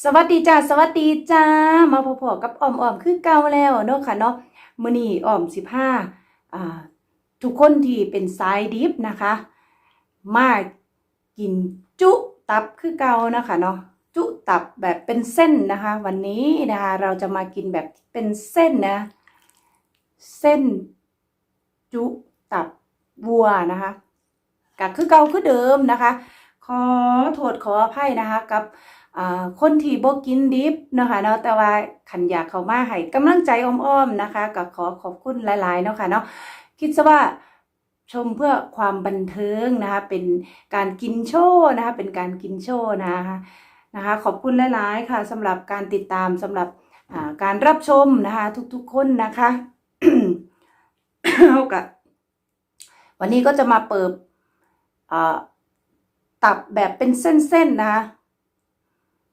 สวัสดีจ้าสวัสดีจ้ามาพบๆกับออมออมคือเก่าแล้วเนาะค่ะเนาะมือนี้อ้อมสิพาอ่าทุกคนที่เป็นสายดิฟนะคะ มากินจุตับคือเก่านะคะเนาะจุตับแบบเป็นเส้นนะคะ วันนี้นะคะ เราจะมากินแบบเป็นเส้นนะ เส้นจุตับวัวนะคะก็คือเก่าคือเดิมนะคะ ขอโทษขออภัยนะคะกับ คนที่บ่กินดิบนะคะเนาะแต่ว่าขันอยากเขามาให้กำลังใจอ้อมๆนะคะก็ขอขอบคุณหลายๆเนาะค่ะเนาะคิดซะว่าชมเพื่อความบันเทิงนะคะ เป็นการกินโชว์นะคะ เป็นการกินโชว์นะคะนะคะ ขอบคุณหลายๆค่ะสำหรับการติดตามสำหรับการรับชมนะคะ ทุกๆคนนะคะเอากะวันนี้ก็จะมาเปิดตับแบบเป็นเส้นๆนะคะ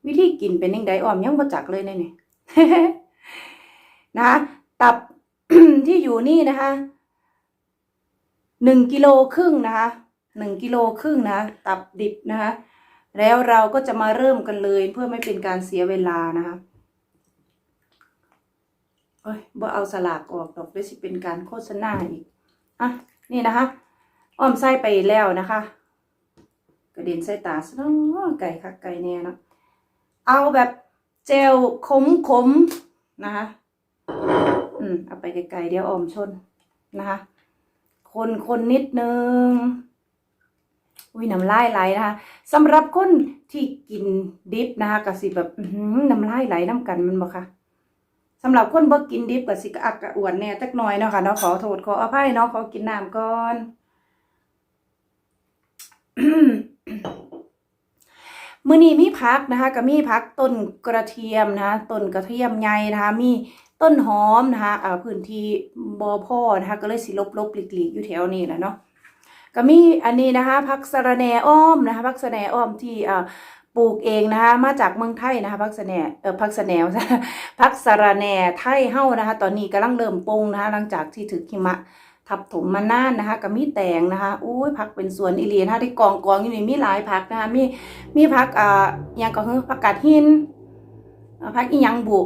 วิธีกินเป็นยังไงอ้อมยังบ่จักเลยเนี่ยนี่นะ ตับที่อยู่นี่นะคะหนึ่งกิโลครึ่งนะคะหนึ่งกิโลครึ่งนะ ตับดิบนะคะ แล้วเราก็จะมาเริ่มกันเลยเพื่อไม่เป็นการเสียเวลานะคะเอ้ยบ่เอาสลากออกดอกเดี๋ยสิเป็นการโฆษณาอีกอะนี่นะคะ อ้อมไส้ไปแล้วนะคะ กระเด็นใส่ตาซะเนาะไก่คักไก่แน่เนาะ เอาแบบเจลขมขมๆนะคะอืมเอาไปไกลๆเดี๋ยวออมชนนะคะ คนคนนิดนึงอุ้ยน้ำลายไหลนะคะสำหรับคนที่กินดิบนะคะก็สิแบบน้ำลายไหลน้ำกันมันบ่คะสำหรับคนบ่กินดิบก็สิกระอักกระอ่วนแหน่จักหน่อยเนาะค่ะเนาะขอโทษขออภัยเนาะขอกินน้ำก่อน มื้อนี้มีผักนะคะก็มีผักต้นกระเทียมนะคะต้นกระเทียมใหญ่นะคะมีต้นหอมนะคะอ่าพื้นที่บ่พอนะคะก็เลยสิลบๆหลีกๆอยู่แถวนี้แหละเนาะก็มีอันนี้นะคะผักสะระแหน่อ้อมนะคะผักสะแหน่อ้อมที่อ่าปลูกเองนะคะมาจากเมืองไทยนะคะผักสะแหน่เออผักสะแหน่ผักสะระแหน่ไทยเฮานะคะ ตอนนี้กำลังเริ่มปรุงนะคะหลังจากที่ถึกหิมะ ทับถมมานานนะคะก็มีแตงนะคะอุ้ยผักเป็นสวนอีเลียนะคะที่กองกองอยู่นี่มีหลายผักนะคะมีมีผักอ่าอหยังก็คือผักกาดหินอ่าผักอีหยังบุ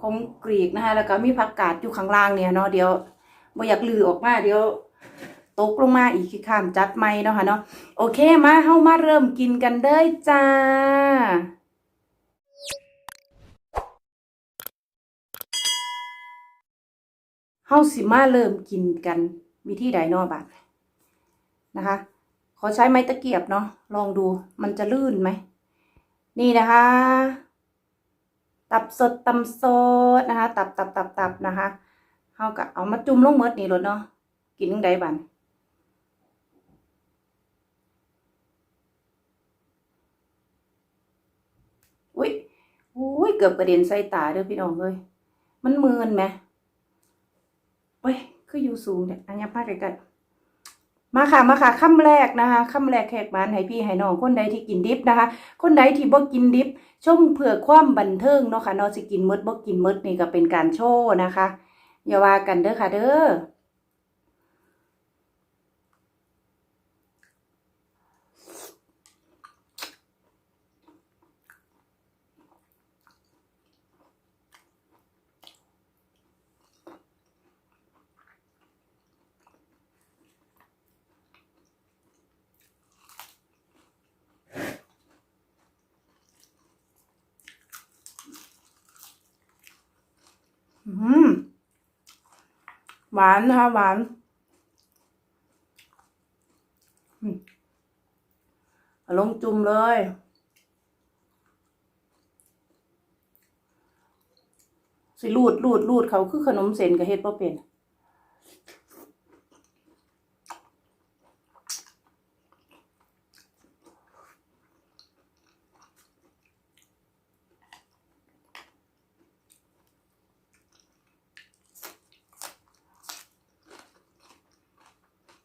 ของกรีกนะคะแล้วก็มีผักกาดอยู่ข้างล่างเนี่ยเนาะเดี๋ยวบ่อยากลือออกมาเดี๋ยวตกลงมาอีกขี้ข้ามจัดใหม่เนาะค่ะเนาะโอเคมาเฮามาเริ่มกินกันเด้อจ้าเฮาสิมาเริ่มกินกัน วิธีใดนาะบาดนะคะขอใช้ไม้ตะเกียบเนาะลองดูมันจะลื่นไหม นี่นะคะ ตับสดตำสดนะคะ ตับตับตับตับนะคะเฮาก็เอามาจุ่มลงเมดนี่รถเนาะกินจั่งใดบันอุ้ยอุ้ยเกือบกระเด็นใส่ตาเด้อพี่น้องเอ้ยมันมืนไหมเว้ย คืออยู่สูงเนี่ยอันนี้พาไกลๆมาค่ะมาค่ะคำแรกนะคะคำแรกแขกบ้านให้พี่ให้น้องคนใดที่กินดิบนะคะ คนใดที่บ่กินดิบชมเผื่อความบันเทิงเนาะค่ะเนาะสิกินมดบ่กินมดนี่ก็เป็นการโชว์นะคะอย่าว่ากันเด้อค่ะเด้อ หวานนะคะหวานอืมเอาลงจุ่มเลย สิรูดรูดรูดเขาคือขนมเส้นกับเฮ็ดบ่เป็น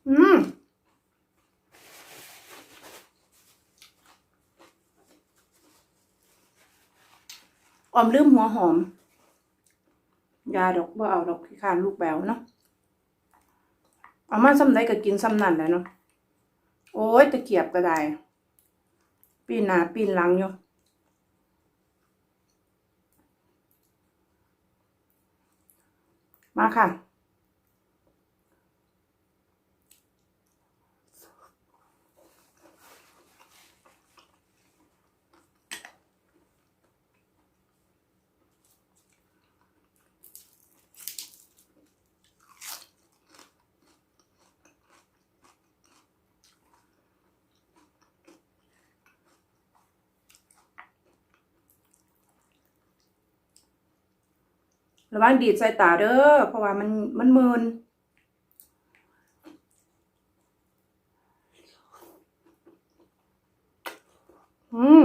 อืมออมลืมหัวหอม ยาดอกบ่เอาดอกขี้คานลูกแบวเนาะเอามาซ้ำได้ก็กินซ้ำนั่นแหละเนาะโอ้ยตะเกียบก็ได้ ปีนหนาปีนหลังอยู่มาค่ะ ระวังดีดใส่ตาเด้อเพราะว่ามันมันมืนอืม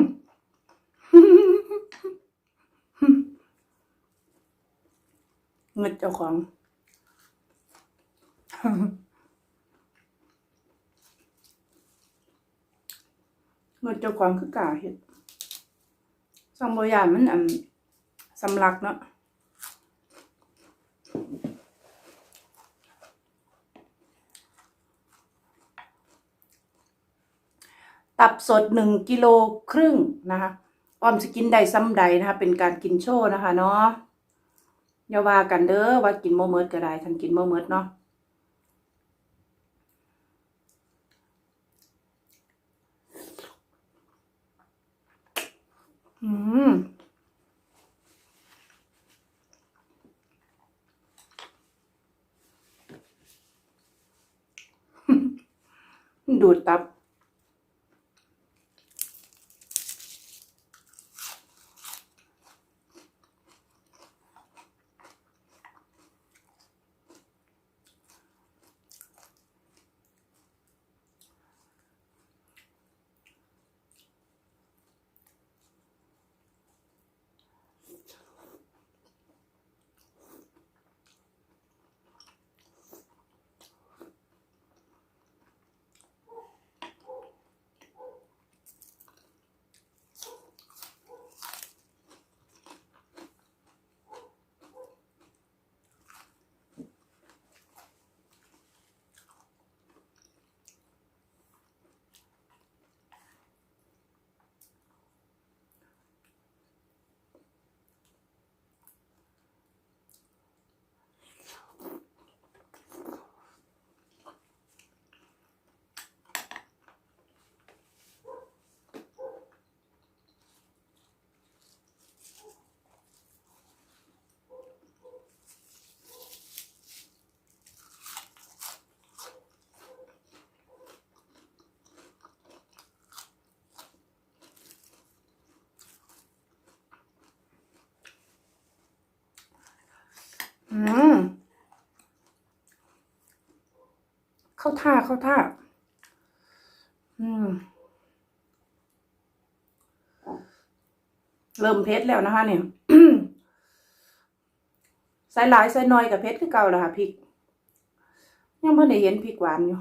เงินเจ้าของเงินเจ้าของคือกาเห็ดสังบยานมันอันสำลักเนาะ ตับสดหนึ่งกิโลครึ่งนะคะออมสกินใดซ้ำใดนะคะ เป็นการกินโชว์นะคะเนาะอย่าว่ากันเด้อว่ากินโมเมิดก็ได้ทันกินโมเมิดเนาะอืมดูดตับ อืม เข้าท่าเข้าท่า อืม เริ่มเพชรแล้วนะคะเนี่ยใส่หลายใส่น้อยกับเพชรคือเก่าแล้วค่ะพริก ยังไม่ได้เห็นพริกหวานอยู่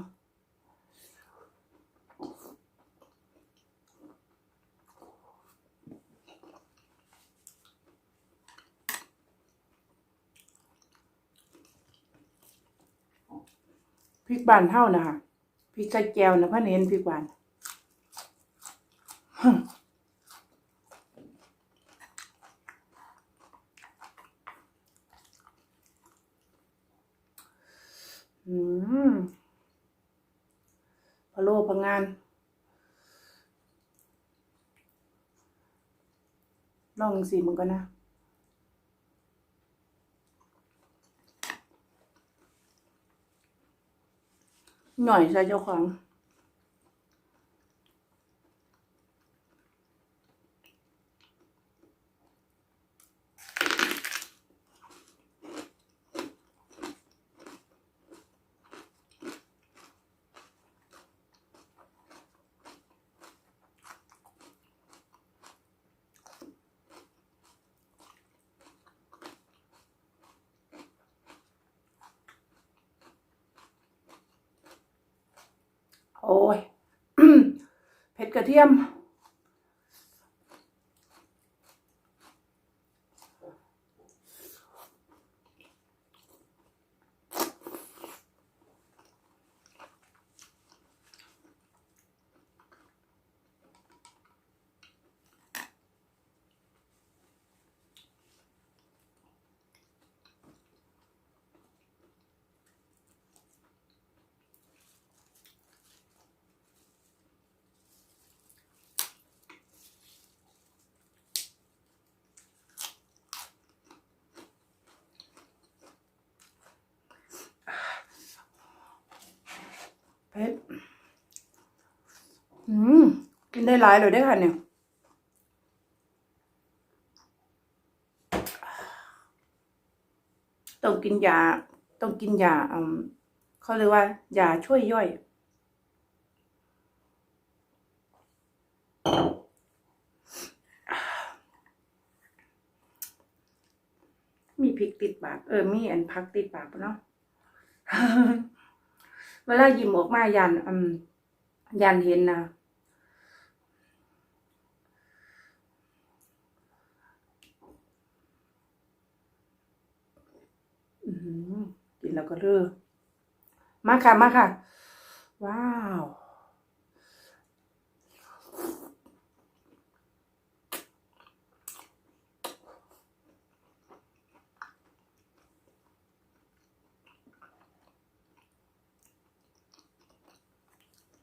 พริกบานเท่านะคะพริกใส่แก้วนะพ่อเน้นพริกหวานอืมพะโล้พะงานลองสิมันก็นะ หน่อยใช่เจ้าของ โอ้ย เผ็ดอืมกินได้หลายเลยได้ค่ะเนี่ยต้องกินยาต้องกินยาเขาเรียกว่ายาช่วยย่อย มีพริกติดปาก เออ มีอันพักติดปากเนาะ เวลายิ้มออกมายันอืมยันเห็นนะอืมกินแล้วก็เลือมาค่ะ มาค่ะ ว้าว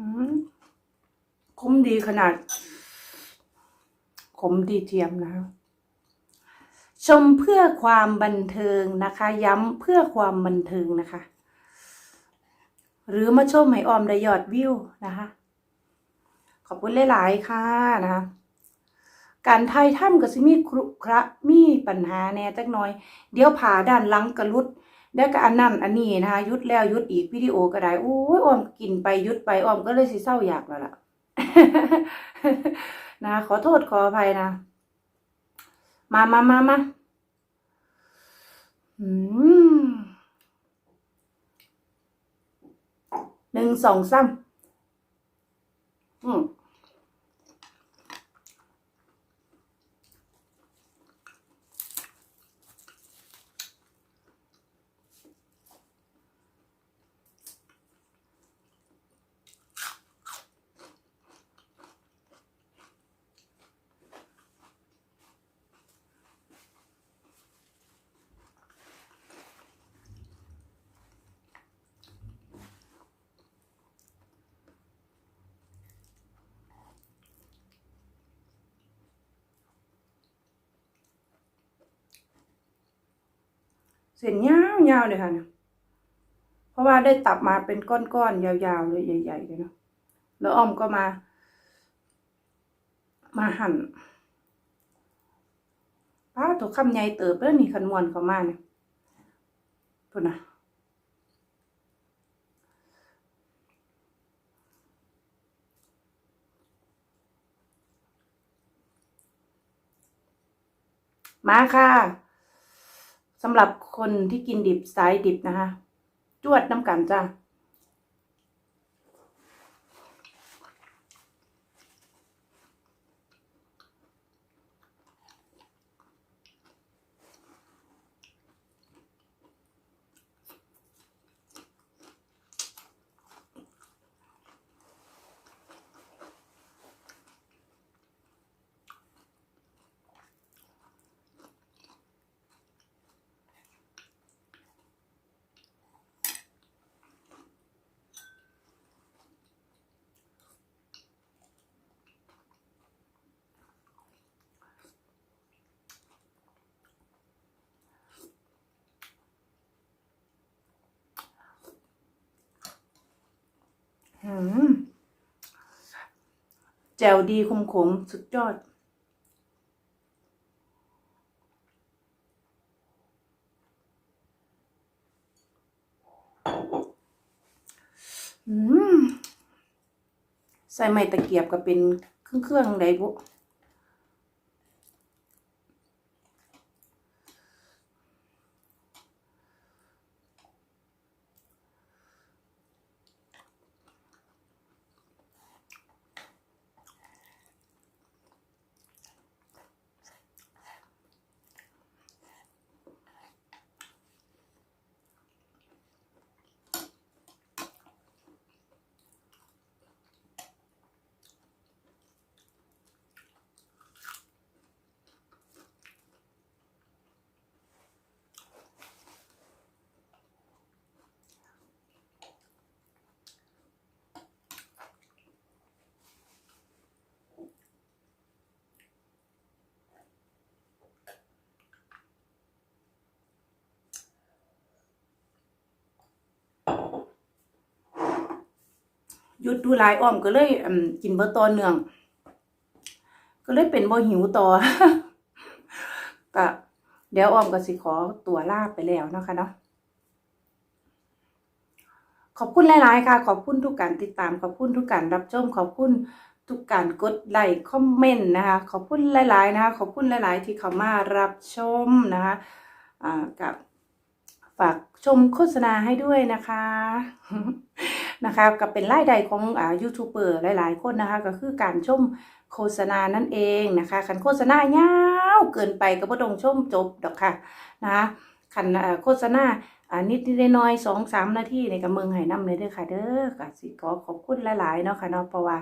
นมันอืมดีขนาด ขมดีเทียมนะ ชมเพื่อความบันเทิงนะคะ ย้ำเพื่อความบันเทิงนะคะ หรือมาชมให้ออมได้ยอดวิวนะคะ ขอบคุณหลาย ๆ ค่ะนะคะการไทยถ้ำก็สิมีครุขระมีปัญหาแน่จักน่อย เดี๋ยวผ่าด้านหลังกระลุด แล้วก็อันนั้นอันนี้นะคะยุดแล้วยุดอีกวิดีโอก็ได้โอ้ยออมกินไปยุดไปอ้อมก็เลยสิเศร้าอยากแล้วล่ะนะขอโทษขออภัยนะ มามามามาหนึ่งสองสามอืม เส้นยาวยาวเลยค่ะเนี่ยเพราะว่าได้ตับมาเป็นก้อนๆยาวๆเลยใหญ่ๆเลยเนาะแล้วอ้อมก็มา มาหั่นป้าถูกคำใหญ่เติบแล้วนี่ขันมวนเข้ามาเนี่ยพุ่นนะมาค่ะ สำหรับคนที่กินดิบสายดิบนะคะ จวดน้ำกันจ้า แจ่วดีคมขมสุดยอดอืมใส่ไม้ตะเกียบก็เป็นเครื่องเครื่องๆใดบุ ยุดดูหลายอ้อมก็เลยกินบ่ต่อเนื่อง ก็เลยเป็นบ่หิวต่อก็เดี๋ยวอ้อมก็สิขอตัวลาไปแล้วเนาะคะเนาะขอบคุณหลาย ๆ ค่ะ ขอบคุณทุกการติดตาม ขอบคุณทุกการรับชม ขอบคุณทุกการกดไลค์คอมเมนต์นะคะ ขอบคุณหลาย ๆ นะคะ ขอบคุณหลาย ๆ ที่เข้ามารับชมนะคะกับฝากชมโฆษณาให้ด้วยนะคะ นะคะกับเป็นรายได้ของอ่ายูทูบเบอร์หลายๆ คนนะคะ ก็คือการชมโฆษณานั่นเองนะคะคันโฆษณายาวเกินไปก็บ่ต้องชมจบดอกค่ะนะคะคันอ่าโฆษณาอ่านิดนิดน้อยๆสองสามนาทีในกับเมืองไห้น้ำเลยเด้อค่ะ เด้อกสิขอขอบคุณหลายๆเนาะค่ะเนาะเพราะว่า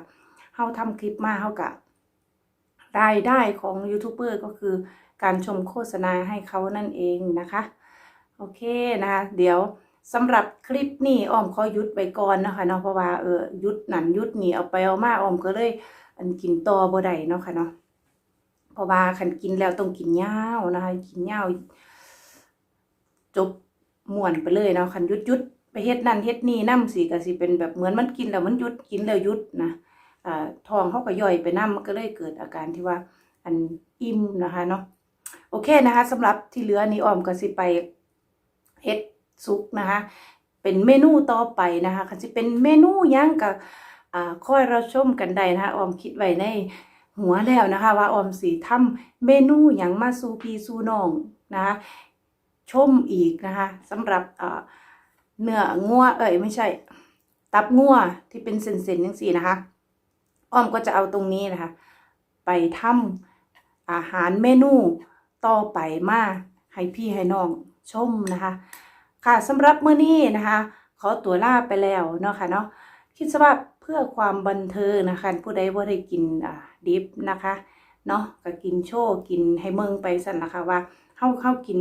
เฮาทำคลิปมาเฮากะรายได้ของยูทูบเบอร์ก็คือการชมโฆษณาให้เขานั่นเองนะคะ โอเคนะคะเดี๋ยว สำหรับคลิปนี้อ้อมขอหยุดไปก่อนนะคะเนาะเพราะว่าเออหยุดนั่นหยุดนี่เอาไปเอามาอ้อมก็เลย อันกินต่อบ่ได้เนาะค่ะเนาะเพราะว่าคันกินแล้วต้องกินยาวนะคะกินยาวจบม่วนไปเลยเนาะคันหยุดหยุดไปเฮ็ดนั่นเฮ็ดนี่นำสิก็สิเป็นแบบเหมือนมันกินแล้วมันหยุดกินแล้วหยุดนะอ่าทองเขาก็ย่อยไปนำมันก็เลยเกิดอาการที่ว่าอันอิ่มนะคะเนาะโอเคนะคะสำหรับที่เหลือนี้อ้อมก็สิไปเฮ็ด ซุกนะคะ เป็นเมนูต่อไปนะคะคันสิเป็นเมนูหยังก็อ่าค่อยเราชมกันได้นะคะอ้อมคิดไว้ในหัวแล้วนะคะ ว่าอ้อมสิทำเมนูหยังมาสู่พี่สู่น้องนะคะชมอีกนะคะสำหรับเอ่อเนื้องัวเอ้ยไม่ใช่ ตับงัวที่เป็นเส้นๆจังซี่นะคะอ้อมก็จะเอาตรงนี้นะคะ ไปทำอาหารเมนูต่อไปมาให้พี่ให้น้องชมนะคะ ค่ะสำหรับมื้อนี้นะคะ ขอตัวลาไปแล้วเนาะค่ะเนาะคิดซะว่าเพื่อความบันเทิงนะคะผู้ใดบ่ได้กินอ่าดิบนะคะเนาะก็กินโชว์กินให้เมืองไปสั่นนะคะว่าเฮาเข้ากิน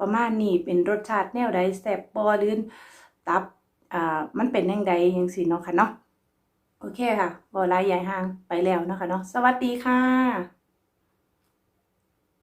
ประมาณนี้เป็นรสชาติแนวใดแซ่บบ่หรือตับอ่ามันเป็นจังใดจังซี่เนาะค่ะเนาะโอเคค่ะบ่หลายใหญ่ห่างไปแล้วเนาะค่ะเนาะสวัสดีค่ะ